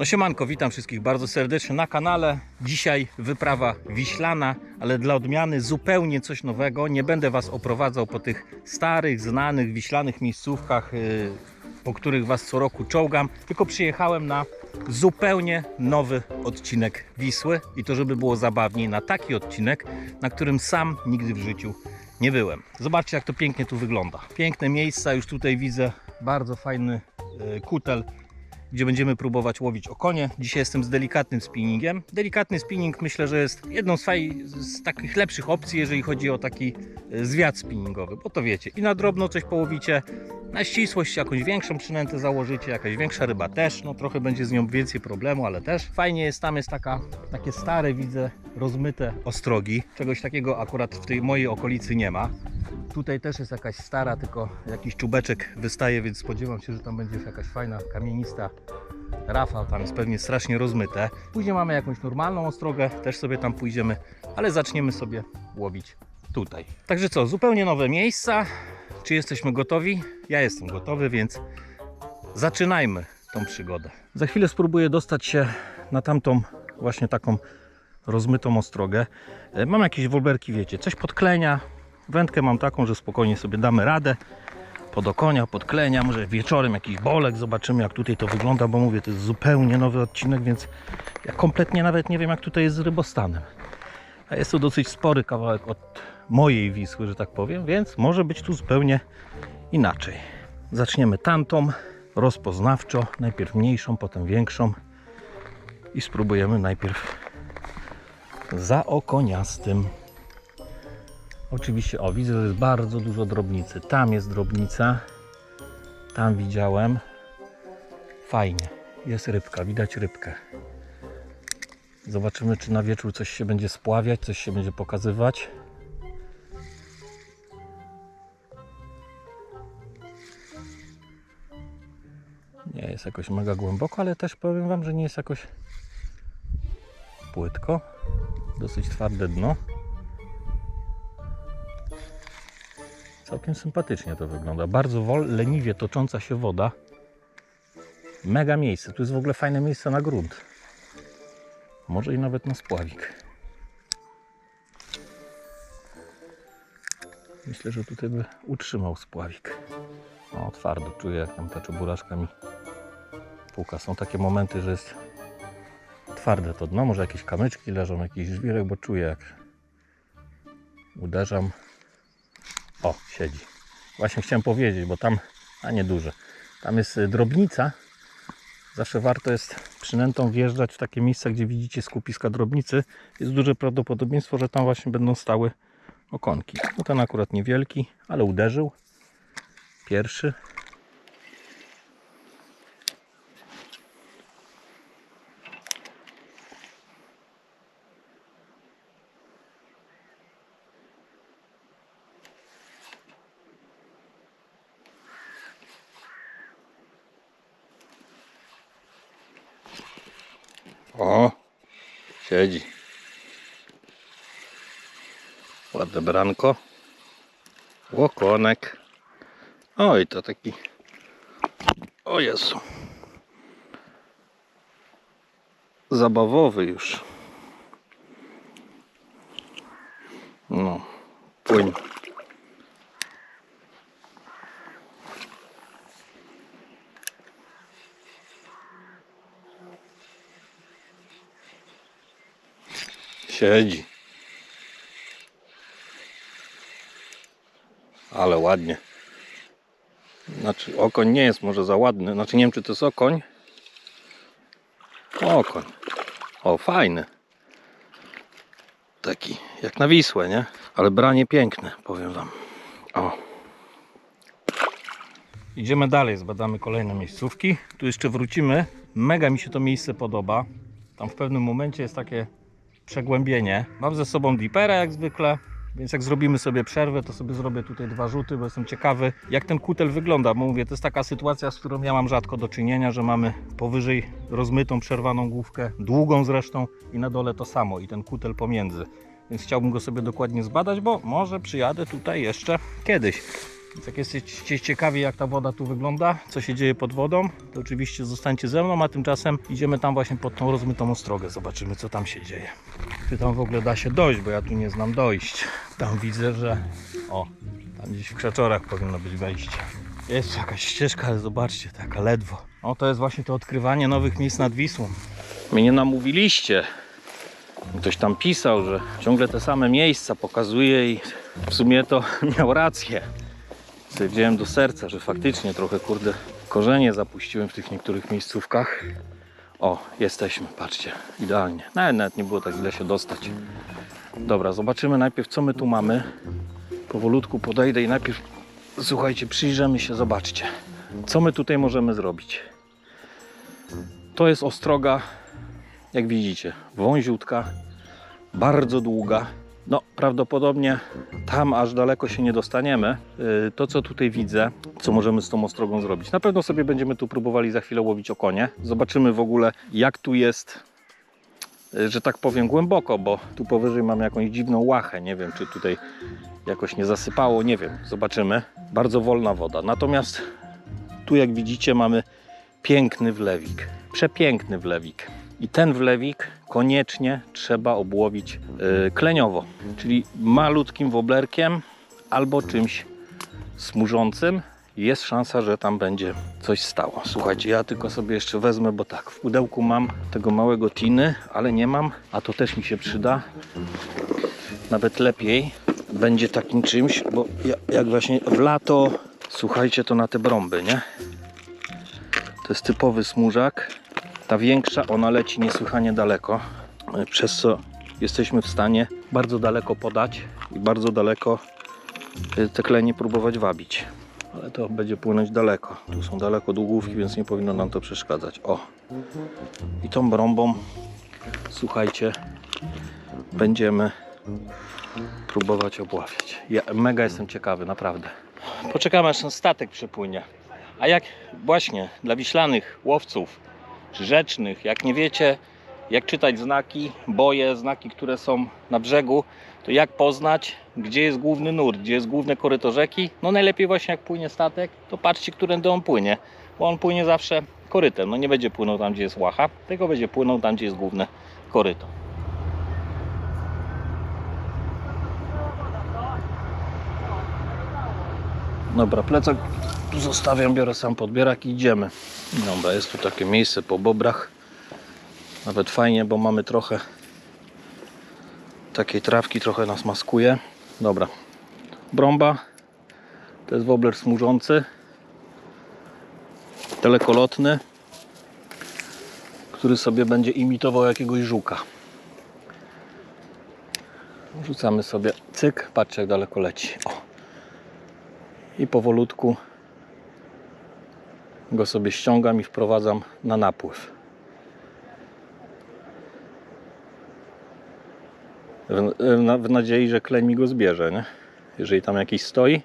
No siemanko, witam wszystkich bardzo serdecznie na kanale. Dzisiaj wyprawa wiślana, ale dla odmiany zupełnie coś nowego. Nie będę Was oprowadzał po tych starych, znanych, wiślanych miejscówkach, yy, po których Was co roku czołgam, tylko przyjechałem na zupełnie nowy odcinek Wisły i to, żeby było zabawniej, na taki odcinek, na którym sam nigdy w życiu nie byłem. Zobaczcie, jak to pięknie tu wygląda. Piękne miejsca, już tutaj widzę bardzo fajny yy, kutel gdzie będziemy próbować łowić okonie. Dzisiaj jestem z delikatnym spinningiem. Delikatny spinning myślę, że jest jedną z, faj, z takich lepszych opcji, jeżeli chodzi o taki e, zwiat spinningowy, bo to wiecie, i na drobno coś połowicie, na ścisłość jakąś większą przynętę założycie, jakaś większa ryba też, no trochę będzie z nią więcej problemu, ale też fajnie jest, tam jest taka, takie stare, widzę, rozmyte ostrogi. Czegoś takiego akurat w tej mojej okolicy nie ma. Tutaj też jest jakaś stara, tylko jakiś czubeczek wystaje, więc spodziewam się, że tam będzie jakaś fajna, kamienista rafa. Tam jest pewnie strasznie rozmyte. Później mamy jakąś normalną ostrogę, też sobie tam pójdziemy, ale zaczniemy sobie łowić tutaj. Także co, zupełnie nowe miejsca. Czy jesteśmy gotowi? Ja jestem gotowy, więc zaczynajmy tą przygodę. Za chwilę spróbuję dostać się na tamtą właśnie taką rozmytą ostrogę. E, Mam jakieś wolberki, wiecie, coś podklenia. Wędkę mam taką, że spokojnie sobie damy radę. Pod okonia, podklenia, może wieczorem jakiś bolek, zobaczymy jak tutaj to wygląda, bo mówię, to jest zupełnie nowy odcinek, więc ja kompletnie nawet nie wiem jak tutaj jest z rybostanem. A jest to dosyć spory kawałek od mojej Wisły, że tak powiem, więc może być tu zupełnie inaczej. Zaczniemy tamtą, rozpoznawczo, najpierw mniejszą, potem większą i spróbujemy najpierw za okoniastym. Oczywiście, o widzę, że jest bardzo dużo drobnicy. Tam jest drobnica, tam widziałem. Fajnie, jest rybka, widać rybkę. Zobaczymy, czy na wieczór coś się będzie spławiać, coś się będzie pokazywać. Nie jest jakoś mega głęboko, ale też powiem Wam, że nie jest jakoś płytko. Dosyć twarde dno. Całkiem sympatycznie to wygląda. Bardzo wol, leniwie tocząca się woda. Mega miejsce. Tu jest w ogóle fajne miejsce na grunt. Może i nawet na spławik. Myślę, że tutaj by utrzymał spławik. O, twardo czuję, jak tam ta czeburaczka mi puka. Są takie momenty, że jest twarde to dno. Może jakieś kamyczki leżą, jakiś żwirek, bo czuję, jak uderzam. O, siedzi. Właśnie chciałem powiedzieć, bo tam, a nie duże, tam jest y, drobnica. Zawsze warto jest przynętą wjeżdżać w takie miejsca, gdzie widzicie skupiska drobnicy. Jest duże prawdopodobieństwo, że tam właśnie będą stały okonki. No ten akurat niewielki, ale uderzył. Pierwszy. O, siedzi. Ładne branko. Łokonek. Oj, to taki. O Jezu. Zabawowy już. No, płyń. Siedzi. Ale ładnie. Znaczy, okoń nie jest może za ładny. Znaczy, nie wiem, czy to jest okoń. Okoń. O, fajny. Taki, jak na Wisłę, nie? Ale branie piękne, powiem Wam. O. Idziemy dalej, zbadamy kolejne miejscówki. Tu jeszcze wrócimy. Mega mi się to miejsce podoba. Tam w pewnym momencie jest takie przegłębienie. Mam ze sobą dipera jak zwykle, więc jak zrobimy sobie przerwę, to sobie zrobię tutaj dwa rzuty, bo jestem ciekawy, jak ten kutel wygląda. Bo mówię, to jest taka sytuacja, z którą ja mam rzadko do czynienia, że mamy powyżej rozmytą, przerwaną główkę, długą zresztą i na dole to samo i ten kutel pomiędzy. Więc chciałbym go sobie dokładnie zbadać, bo może przyjadę tutaj jeszcze kiedyś. Więc jak jesteście ciekawi jak ta woda tu wygląda, co się dzieje pod wodą, to oczywiście zostańcie ze mną, a tymczasem idziemy tam właśnie pod tą rozmytą ostrogę. Zobaczymy co tam się dzieje. Czy tam w ogóle da się dojść, bo ja tu nie znam dojść. Tam widzę, że o, tam gdzieś w krzaczorach powinno być wejście. Jest jakaś ścieżka, ale zobaczcie, taka ledwo. O, to jest właśnie to odkrywanie nowych miejsc nad Wisłą. Mnie nie namówiliście. Ktoś tam pisał, że ciągle te same miejsca pokazuje i w sumie to miał rację. Sobie wziąłem do serca, że faktycznie trochę kurde korzenie zapuściłem w tych niektórych miejscówkach. O, jesteśmy, patrzcie, idealnie. Nawet, nawet nie było tak źle się dostać. Dobra, zobaczymy najpierw co my tu mamy. Powolutku podejdę i najpierw słuchajcie, przyjrzymy się, zobaczcie. Co my tutaj możemy zrobić? To jest ostroga, jak widzicie, wąziutka, bardzo długa. No, prawdopodobnie tam aż daleko się nie dostaniemy. Yy, To, co tutaj widzę, co możemy z tą ostrogą zrobić. Na pewno sobie będziemy tu próbowali za chwilę łowić okonie. Zobaczymy w ogóle, jak tu jest, yy, że tak powiem, głęboko, bo tu powyżej mam jakąś dziwną łachę. Nie wiem, czy tutaj jakoś nie zasypało, nie wiem. Zobaczymy. Bardzo wolna woda. Natomiast tu, jak widzicie, mamy piękny wlewik. Przepiękny wlewik. I ten wlewik koniecznie trzeba obłowić yy, kleniowo, czyli malutkim woblerkiem albo czymś smużącym. Jest szansa, że tam będzie coś stało. Słuchajcie, ja tylko sobie jeszcze wezmę, bo tak, w pudełku mam tego małego tiny, ale nie mam, a to też mi się przyda. Nawet lepiej będzie takim czymś, bo ja- jak właśnie w lato, słuchajcie, to na te brąby, nie? To jest typowy smużak. Ta większa, ona leci niesłychanie daleko, przez co jesteśmy w stanie bardzo daleko podać i bardzo daleko e, te klenie próbować wabić. Ale to będzie płynąć daleko. Tu są daleko długówki, więc nie powinno nam to przeszkadzać. O! I tą brąbą, słuchajcie, będziemy próbować obławiać. Ja mega jestem ciekawy, naprawdę. Poczekamy aż ten statek przypłynie. A jak właśnie dla wiślanych łowców rzecznych, jak nie wiecie, jak czytać znaki, boje, znaki, które są na brzegu, to jak poznać, gdzie jest główny nurt, gdzie jest główne koryto rzeki? No najlepiej właśnie jak płynie statek, to patrzcie, którędy on płynie, bo on płynie zawsze korytem. No nie będzie płynął tam, gdzie jest łacha, tylko będzie płynął tam, gdzie jest główne koryto. Dobra, plecak zostawiam, biorę sam podbierak i idziemy. Dobra, jest tu takie miejsce po bobrach. Nawet fajnie, bo mamy trochę takiej trawki, trochę nas maskuje. Dobra, brąba. To jest wobler smużący. Telekolotny. Który sobie będzie imitował jakiegoś żuka. Rzucamy sobie cyk, patrzcie jak daleko leci. O. I powolutku go sobie ściągam i wprowadzam na napływ. W, w, nadziei, że kleń mi go zbierze, nie? Jeżeli tam jakiś stoi.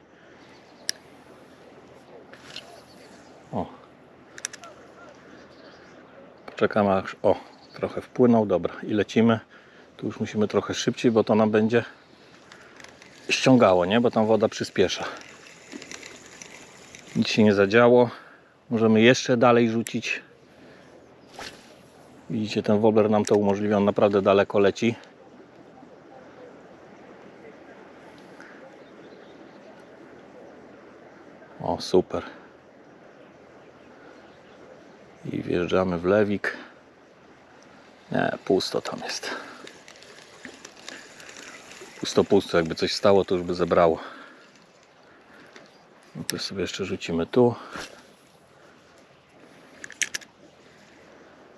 O. Poczekamy aż, o, trochę wpłynął, dobra i lecimy. Tu już musimy trochę szybciej, bo to nam będzie ściągało, nie? Bo tam woda przyspiesza. Nic się nie zadziało. Możemy jeszcze dalej rzucić. Widzicie, ten wobler nam to umożliwia. On naprawdę daleko leci. O, super. I wjeżdżamy w lewik. Nie, pusto tam jest. Pusto, pusto. Jakby coś stało, to już by zebrało. To sobie jeszcze rzucimy tu.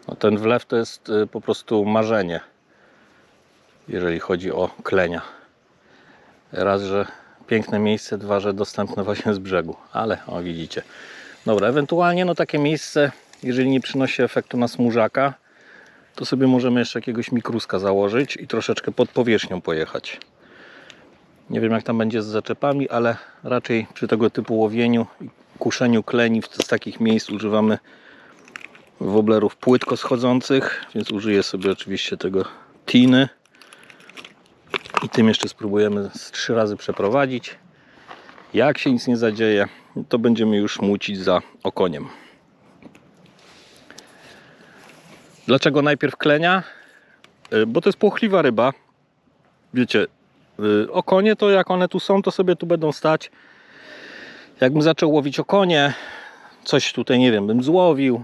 No ten wlew to jest y, po prostu marzenie, jeżeli chodzi o klenia. Raz, że piękne miejsce, dwa, że dostępne właśnie z brzegu, ale o widzicie. Dobra, ewentualnie no takie miejsce, jeżeli nie przynosi efektu na smużaka, to sobie możemy jeszcze jakiegoś mikruska założyć i troszeczkę pod powierzchnią pojechać. Nie wiem jak tam będzie z zaczepami, ale raczej przy tego typu łowieniu i kuszeniu kleni z takich miejsc używamy woblerów płytko schodzących, więc użyję sobie oczywiście tego tiny i tym jeszcze spróbujemy z trzy razy przeprowadzić Jak się nic nie zadzieje, to będziemy już mucić za okoniem. Dlaczego najpierw klenia? Y, Bo to jest płochliwa ryba. Wiecie, okonie to jak one tu są, to sobie tu będą stać. Jakbym zaczął łowić okonie, coś tutaj, nie wiem, bym złowił,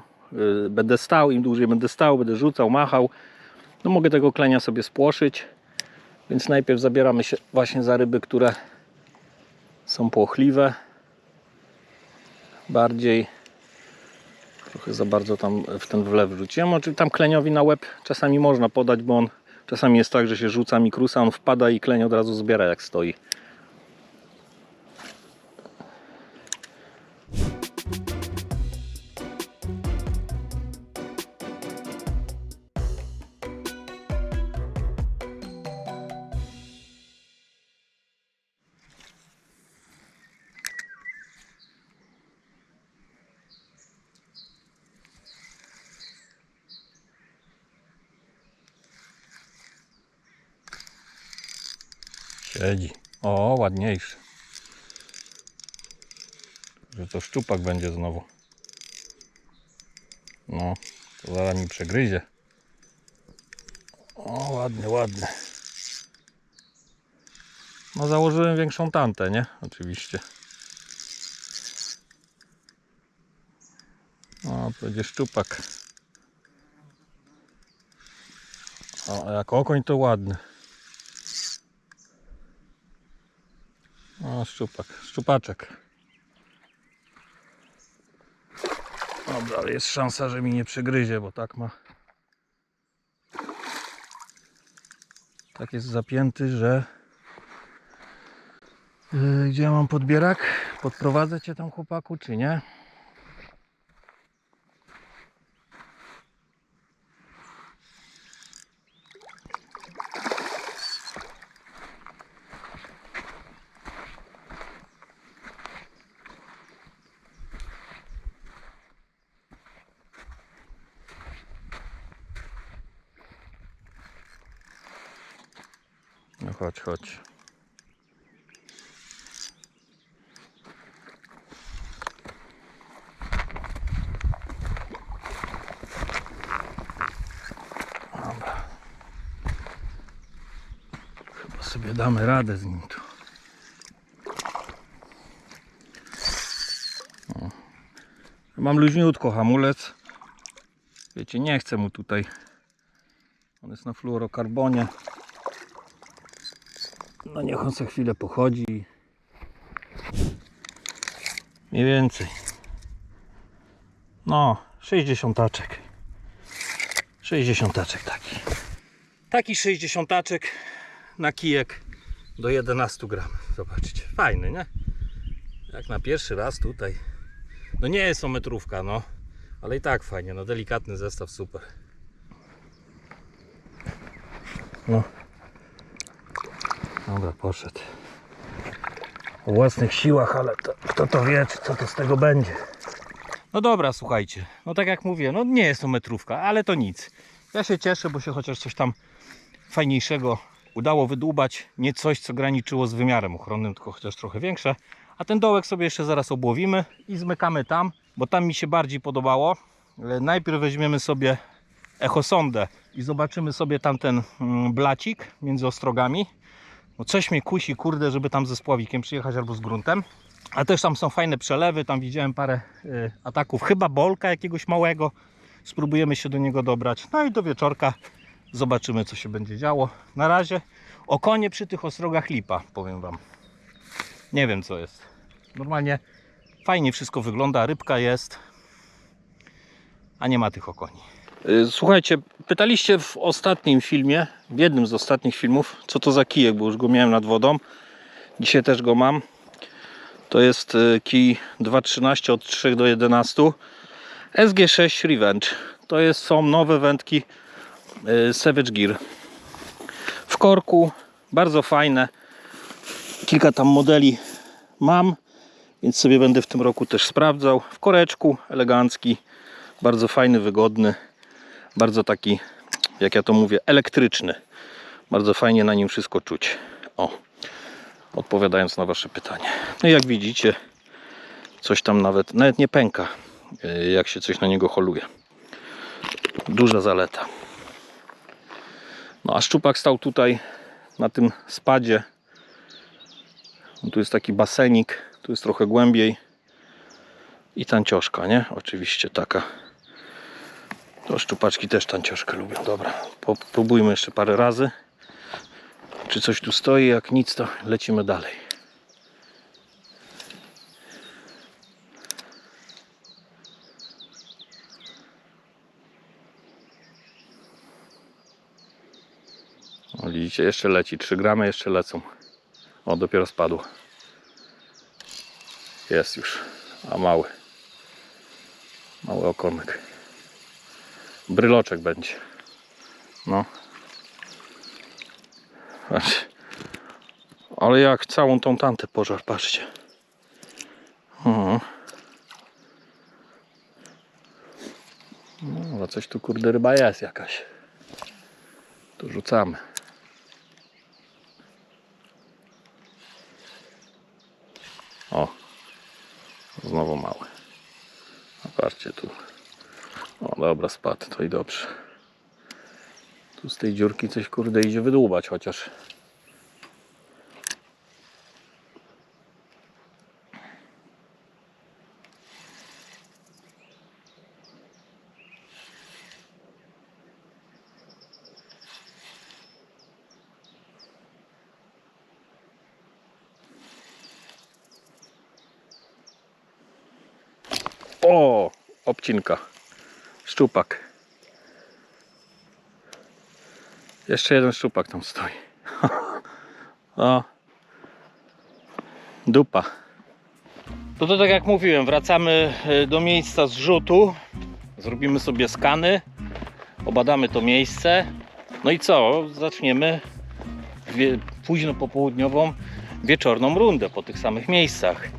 y, będę stał, im dłużej będę stał, będę rzucał, machał, no mogę tego klenia sobie spłoszyć. Więc najpierw zabieramy się właśnie za ryby, które są płochliwe. Bardziej trochę za bardzo tam w ten wlew wrzuciłem. Oczywiście tam kleniowi na łeb czasami można podać, bo on czasami jest tak, że się rzuca mikrusa, on wpada i kleń od razu zbiera jak stoi. Siedzi. O, ładniejszy. Że to szczupak będzie znowu. No, to zaraz mi przegryzie. O, ładny, ładny. No, założyłem większą tantę, nie? Oczywiście. O, będzie szczupak. O, jak okoń to ładny. O, szczupak, szczupaczek. Dobra, ale jest szansa, że mi nie przegryzie, bo tak ma. Tak jest zapięty, że. Yy, gdzie mam podbierak? Podprowadzę cię tam, chłopaku, czy nie? No chodź. Dobra. Chyba sobie damy radę z nim tu. O. Mam luźniutko hamulec. Wiecie, nie chcę mu tutaj. On jest na fluorokarbonie. No niech on co chwilę pochodzi. Mniej więcej. No, 60 taczek. 60 taczek taki. Taki 60 taczek na kijek do 11 gram. Zobaczcie, fajny, nie? Jak na pierwszy raz tutaj. No nie jest to metrówka, no. Ale i tak fajnie, no delikatny zestaw, super. No. Dobra, poszedł. O własnych siłach, ale to, kto to wie, co to z tego będzie. No dobra, słuchajcie. No tak jak mówię, no nie jest to metrówka, ale to nic. Ja się cieszę, bo się chociaż coś tam fajniejszego udało wydłubać. Nie coś, co graniczyło z wymiarem ochronnym, tylko chociaż trochę większe. A ten dołek sobie jeszcze zaraz obłowimy i zmykamy tam, bo tam mi się bardziej podobało. E, Najpierw weźmiemy sobie echosondę i zobaczymy sobie tamten mm, blacik między ostrogami. No coś mnie kusi, kurde, żeby tam ze spławikiem przyjechać albo z gruntem. A też tam są fajne przelewy, tam widziałem parę y, ataków, chyba bolka jakiegoś małego. Spróbujemy się do niego dobrać. No i do wieczorka zobaczymy, co się będzie działo. Na razie o konie przy tych ostrogach lipa, powiem Wam. Nie wiem, co jest. Normalnie fajnie wszystko wygląda, rybka jest, a nie ma tych okoni. Y, Słuchajcie, pytaliście w ostatnim filmie, w jednym z ostatnich filmów, co to za kijek, bo już go miałem nad wodą. Dzisiaj też go mam. To jest y, kij 2.13 od 3 do 11. SG6 Revenge. To jest, są nowe wędki y, Savage Gear. W korku, bardzo fajne. Kilka tam modeli mam, więc sobie będę w tym roku też sprawdzał. W koreczku, elegancki, bardzo fajny, wygodny bardzo taki, jak ja to mówię, elektryczny. Bardzo fajnie na nim wszystko czuć. O. odpowiadając na Wasze pytanie. No jak widzicie, coś tam nawet, nawet nie pęka, y, jak się coś na niego holuje. Duża zaleta. No a szczupak stał tutaj na tym spadzie. No, tu jest taki basenik, tu jest trochę głębiej. I tancioszka, nie? Oczywiście taka. To szczupaczki też tancioszkę lubią. Dobra, popróbujmy jeszcze parę razy. Czy coś tu stoi? Jak nic, to lecimy dalej. O, widzicie, jeszcze leci. 3 gramy, jeszcze lecą. O, dopiero spadł. Jest już. A mały. Mały okonek. Bryloczek będzie. No. Patrz. Ale jak całą tą tantę pożar, patrzcie. O. No, ale coś tu kurde ryba jest jakaś. Tu rzucamy. O. Znowu mały. Patrzcie tu. Dobra, spadł, to i dobrze. Tu z tej dziurki coś kurde idzie wydłubać chociaż. O, obcinka. Szczupak. Jeszcze jeden szczupak tam stoi. o. Dupa. To to tak jak mówiłem, wracamy e, do miejsca zrzutu. Zrobimy sobie skany. Obadamy to miejsce. No i co? Zaczniemy późno popołudniową wieczorną rundę po tych samych miejscach.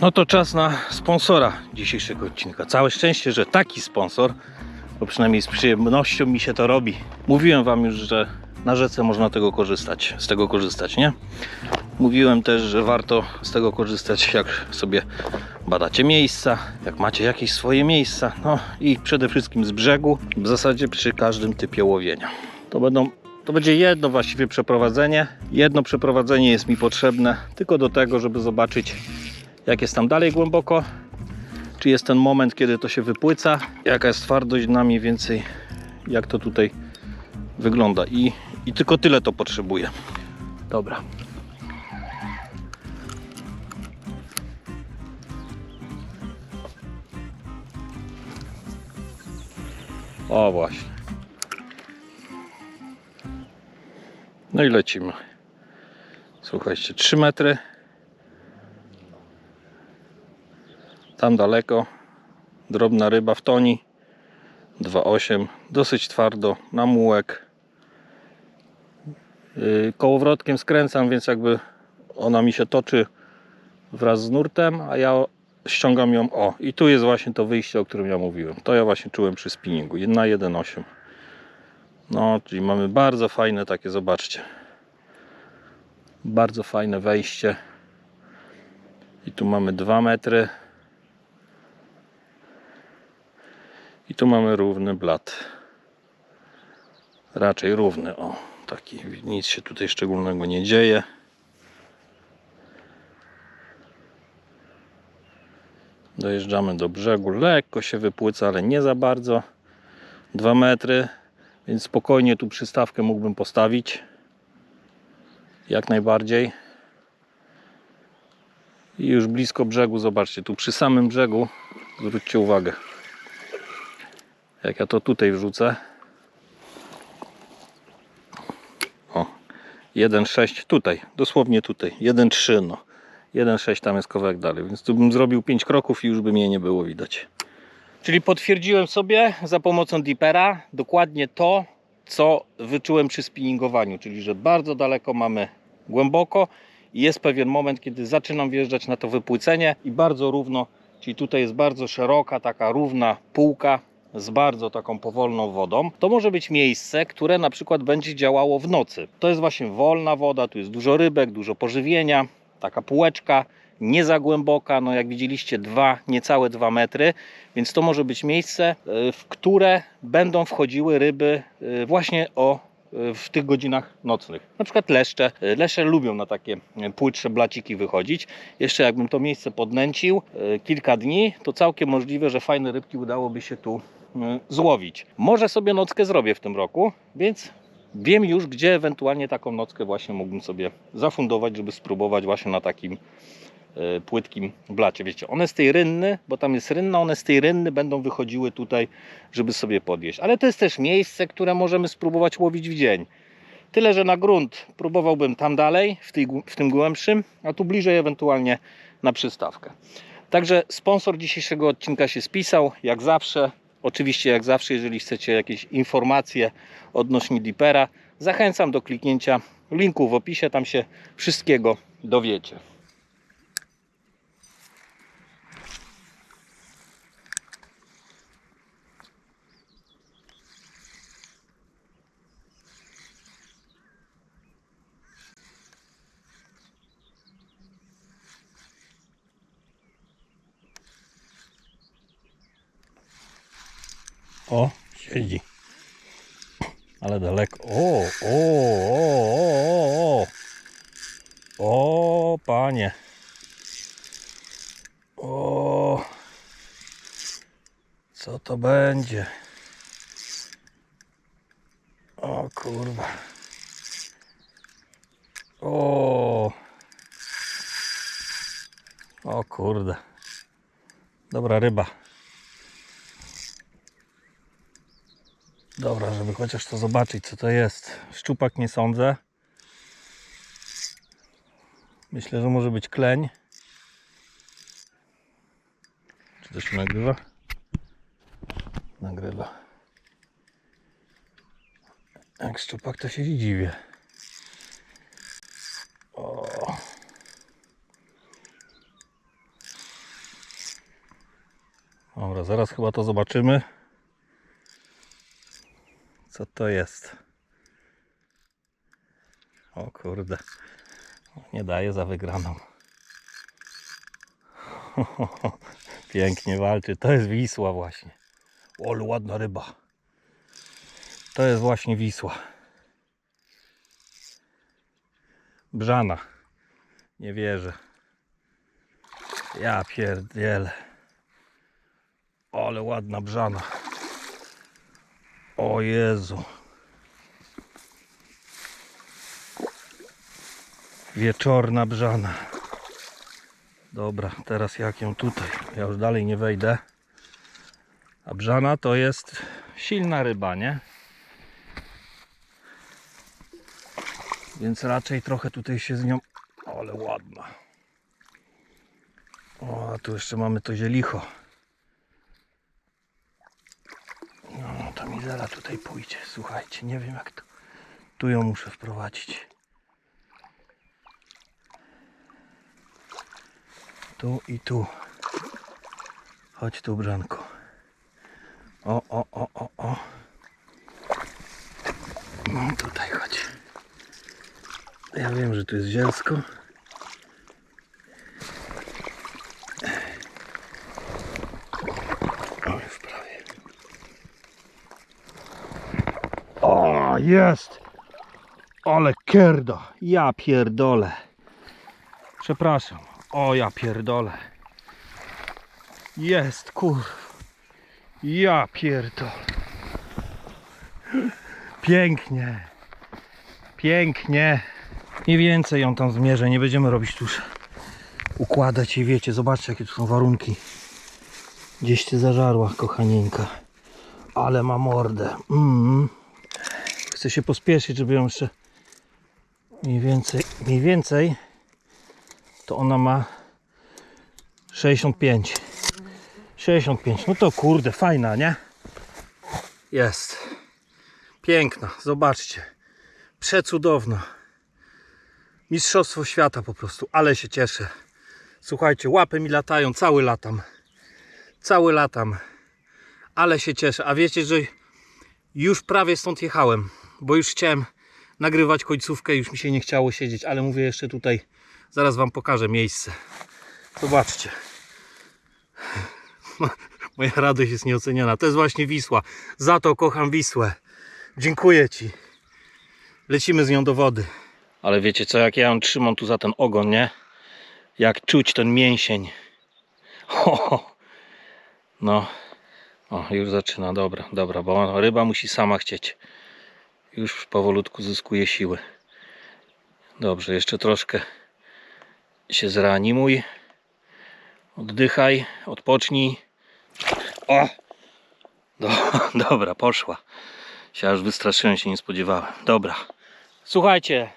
No to czas na sponsora dzisiejszego odcinka. Całe szczęście, że taki sponsor, bo przynajmniej z przyjemnością mi się to robi. Mówiłem Wam już, że na rzece można tego korzystać, z tego korzystać, nie? Mówiłem też, że warto z tego korzystać, jak sobie badacie miejsca, jak macie jakieś swoje miejsca, no i przede wszystkim z brzegu, w zasadzie przy każdym typie łowienia. To będą to będzie jedno właściwie przeprowadzenie. Jedno przeprowadzenie jest mi potrzebne tylko do tego, żeby zobaczyć jak jest tam dalej głęboko, czy jest ten moment, kiedy to się wypłyca, jaka jest twardość na mniej więcej, jak to tutaj wygląda i, i tylko tyle to potrzebuję. Dobra. O właśnie. No i lecimy. Słuchajcie, 3 metry. Tam daleko. Drobna ryba w toni. 2,8 dosyć twardo. Na mułek. Yy, kołowrotkiem skręcam więc jakby ona mi się toczy wraz z nurtem a ja ściągam ją. O i tu jest właśnie to wyjście o którym ja mówiłem. To ja właśnie czułem przy spinningu. Na 1,8 no czyli mamy bardzo fajne takie zobaczcie. Bardzo fajne wejście. I tu mamy 2 metry I tu mamy równy blat. Raczej równy, o, taki, nic się tutaj szczególnego nie dzieje. Dojeżdżamy do brzegu, lekko się wypłyca, ale nie za bardzo. 2 metry, więc spokojnie tu przystawkę mógłbym postawić. Jak najbardziej. I już blisko brzegu, zobaczcie, tu przy samym brzegu, zwróćcie uwagę, jak ja to tutaj wrzucę. O, 1,6 tutaj, dosłownie tutaj, 1,3 no. 1,6 tam jest kawałek dalej, więc tu bym zrobił 5 kroków i już by mnie nie było widać. Czyli potwierdziłem sobie za pomocą Deepera dokładnie to, co wyczułem przy spinningowaniu, czyli że bardzo daleko mamy głęboko i jest pewien moment, kiedy zaczynam wjeżdżać na to wypłycenie i bardzo równo, czyli tutaj jest bardzo szeroka, taka równa półka z bardzo taką powolną wodą, to może być miejsce, które na przykład będzie działało w nocy. To jest właśnie wolna woda, tu jest dużo rybek, dużo pożywienia, taka półeczka, nie za głęboka, no jak widzieliście, dwa, niecałe 2 metry, więc to może być miejsce, y, w które będą wchodziły ryby y, właśnie o y, w tych godzinach nocnych. Na przykład leszcze. Leszcze lubią na takie płytsze blaciki wychodzić. Jeszcze jakbym to miejsce podnęcił kilka dni, to całkiem możliwe, że fajne rybki udałoby się tu złowić. Może sobie nockę zrobię w tym roku, więc wiem już, gdzie ewentualnie taką nockę właśnie mógłbym sobie zafundować, żeby spróbować właśnie na takim e, płytkim blacie. Wiecie, one z tej rynny, bo tam jest rynna, one z tej rynny będą wychodziły tutaj, żeby sobie podjeść. Ale to jest też miejsce, które możemy spróbować łowić w dzień. Tyle, że na grunt próbowałbym tam dalej, w, tej, w tym głębszym, a tu bliżej ewentualnie na przystawkę. Także sponsor dzisiejszego odcinka się spisał, jak zawsze. Oczywiście, jak zawsze, jeżeli chcecie jakieś informacje odnośnie Dipera, zachęcam do kliknięcia linku w opisie, tam się wszystkiego dowiecie. O, siedzi. Ale daleko. O, o, o, o, o. O, panie. O. Co to będzie? O kurwa. O. O kurde. Dobra ryba. Dobra, żeby chociaż to zobaczyć, co to jest. Szczupak nie sądzę. Myślę, że może być kleń. Czy to się nagrywa? Nagrywa. Jak szczupak to się dziwię. O. Dobra, zaraz chyba to zobaczymy. Co to jest? O kurde. Nie daje za wygraną. Pięknie walczy. To jest Wisła właśnie. Olu, ładna ryba. To jest właśnie Wisła. Brzana. Nie wierzę. Ja pierdzielę. Ale ładna brzana. O Jezu. Wieczorna brzana. Dobra, teraz jak ją tutaj? Ja już dalej nie wejdę. A brzana to jest silna ryba, nie? Więc raczej trochę tutaj się z nią... Ale ładna. O, a tu jeszcze mamy to zielicho. No, to mi zaraz tutaj pójdzie. Słuchajcie, nie wiem jak to. Tu ją muszę wprowadzić. Tu i tu. Chodź tu, Brzanko. O, o, o, o, o. No tutaj chodź. Ja wiem, że tu jest zielsko. O, już prawie. O, jest! Ale kerda! Ja pierdolę. Przepraszam. O, ja pierdolę. Jest, kur... Ja pierdolę. Pięknie. Pięknie. Mniej więcej ją tam zmierzę. Nie będziemy robić tuż układać i wiecie, zobaczcie jakie tu są warunki. Gdzieś ty zażarła, kochanieńka. Ale ma mordę. Mm. Chcę się pospieszyć, żeby ją jeszcze mniej więcej, mniej więcej to ona ma 65. 65. No to kurde, fajna, nie? Jest. Piękna, zobaczcie. Przecudowna. Mistrzostwo świata po prostu, ale się cieszę. Słuchajcie, łapy mi latają, cały latam. Cały latam. Ale się cieszę. A wiecie, że już prawie stąd jechałem, bo już chciałem nagrywać końcówkę, już mi się nie chciało siedzieć, ale mówię jeszcze tutaj, zaraz Wam pokażę miejsce. Zobaczcie. Moja radość jest nieoceniona. To jest właśnie Wisła. Za to kocham Wisłę. Dziękuję Ci. Lecimy z nią do wody. Ale wiecie co, jak ja ją trzymam tu za ten ogon, nie? Jak czuć ten mięsień. Ho, no. O, już zaczyna, dobra, dobra, bo ryba musi sama chcieć. Już powolutku zyskuje siły. Dobrze, jeszcze troszkę się zreanimuj. Oddychaj, odpocznij. O! Do, dobra, poszła. Się aż wystraszyłem, się nie spodziewałem. Dobra. Słuchajcie,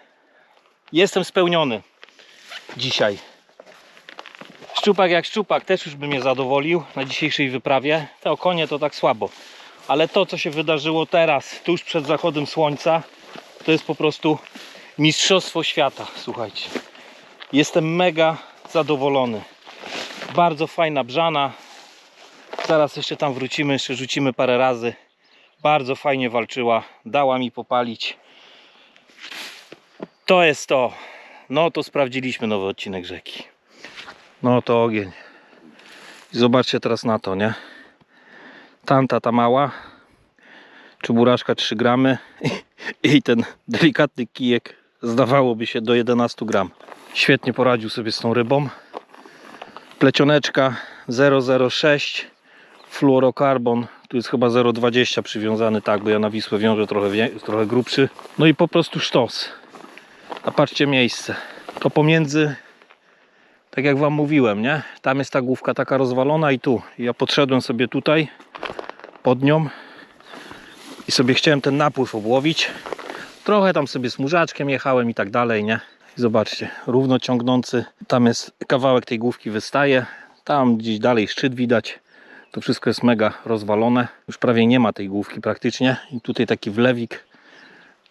jestem spełniony dzisiaj. Szczupak jak szczupak też już by mnie zadowolił na dzisiejszej wyprawie. Te okonie to tak słabo. Ale to, co się wydarzyło teraz, tuż przed zachodem słońca, to jest po prostu mistrzostwo świata. Słuchajcie. Jestem mega zadowolony. Bardzo fajna brzana. Zaraz jeszcze tam wrócimy, jeszcze rzucimy parę razy. Bardzo fajnie walczyła. Dała mi popalić. To jest to. No to sprawdziliśmy nowy odcinek rzeki. No to ogień. I zobaczcie teraz na to, nie? Tamta ta mała. Czuburażka 3 gramy. I ten delikatny kijek zdawałoby się do 11 gram. Świetnie poradził sobie z tą rybą. Plecioneczka 006 fluorokarbon. Tu jest chyba 0,20 przywiązany, tak, bo ja na Wisłę wiążę trochę, trochę grubszy. No i po prostu sztos. A patrzcie miejsce. To pomiędzy, tak jak Wam mówiłem, nie? Tam jest ta główka taka rozwalona i tu. Ja podszedłem sobie tutaj, pod nią i sobie chciałem ten napływ obłowić. Trochę tam sobie smurzaczkiem jechałem i tak dalej, nie? I zobaczcie, równo ciągnący. Tam jest kawałek tej główki wystaje. Tam gdzieś dalej szczyt widać. To wszystko jest mega rozwalone. Już prawie nie ma tej główki praktycznie. I tutaj taki wlewik.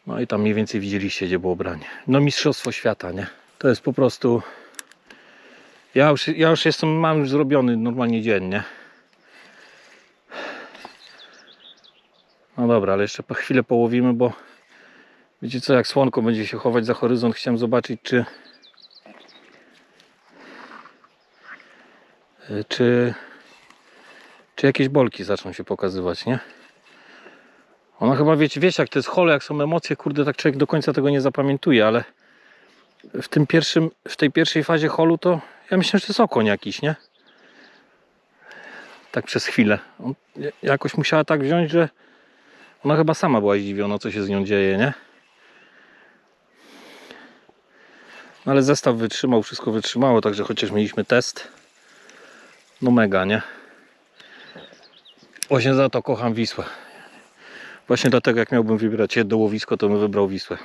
No i tam mniej więcej widzieliście, gdzie było branie. No mistrzostwo świata, nie? To jest po prostu... Ja już, ja już jestem, mam już zrobiony normalnie dzień, nie? No dobra, ale jeszcze po chwilę połowimy, bo wiecie co, jak słonko będzie się chować za horyzont, chciałem zobaczyć, czy y, czy czy jakieś bolki zaczną się pokazywać, nie? Ona chyba, wiecie, wiecie jak to jest hole, jak są emocje, kurde, tak człowiek do końca tego nie zapamiętuje, ale w tym pierwszym, w tej pierwszej fazie holu to ja myślę, że to jest okoń jakiś, nie? Tak przez chwilę. On jakoś musiała tak wziąć, że ona chyba sama była zdziwiona, co się z nią dzieje, nie? No ale zestaw wytrzymał, wszystko wytrzymało, także chociaż mieliśmy test. No mega, nie? Właśnie za to kocham Wisłę. Właśnie dlatego jak miałbym wybierać jedno łowisko, to bym wybrał Wisłę.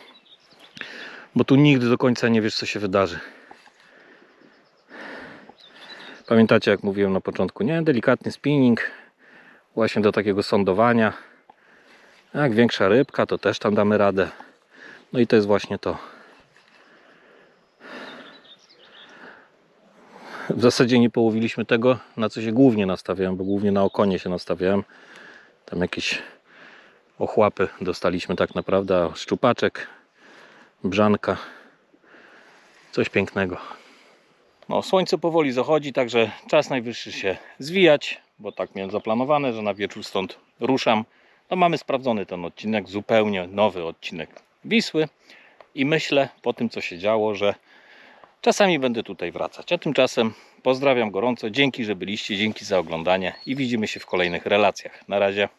Bo tu nigdy do końca nie wiesz co się wydarzy. Pamiętacie jak mówiłem na początku, nie? Delikatny spinning. Właśnie do takiego sądowania. Jak większa rybka, to też tam damy radę. No i to jest właśnie to. W zasadzie nie połowiliśmy tego, na co się głównie nastawiałem, bo głównie na okonie się nastawiałem. Tam jakieś ochłapy dostaliśmy tak naprawdę, szczupaczek, brzanka, coś pięknego. No, słońce powoli zachodzi, także czas najwyższy się zwijać, bo tak miałem zaplanowane, że na wieczór stąd ruszam. No, mamy sprawdzony ten odcinek, zupełnie nowy odcinek Wisły i myślę po tym, co się działo, że Czasami będę tutaj wracać. A tymczasem pozdrawiam gorąco. Dzięki, że byliście, dzięki za oglądanie i widzimy się w kolejnych relacjach. Na razie.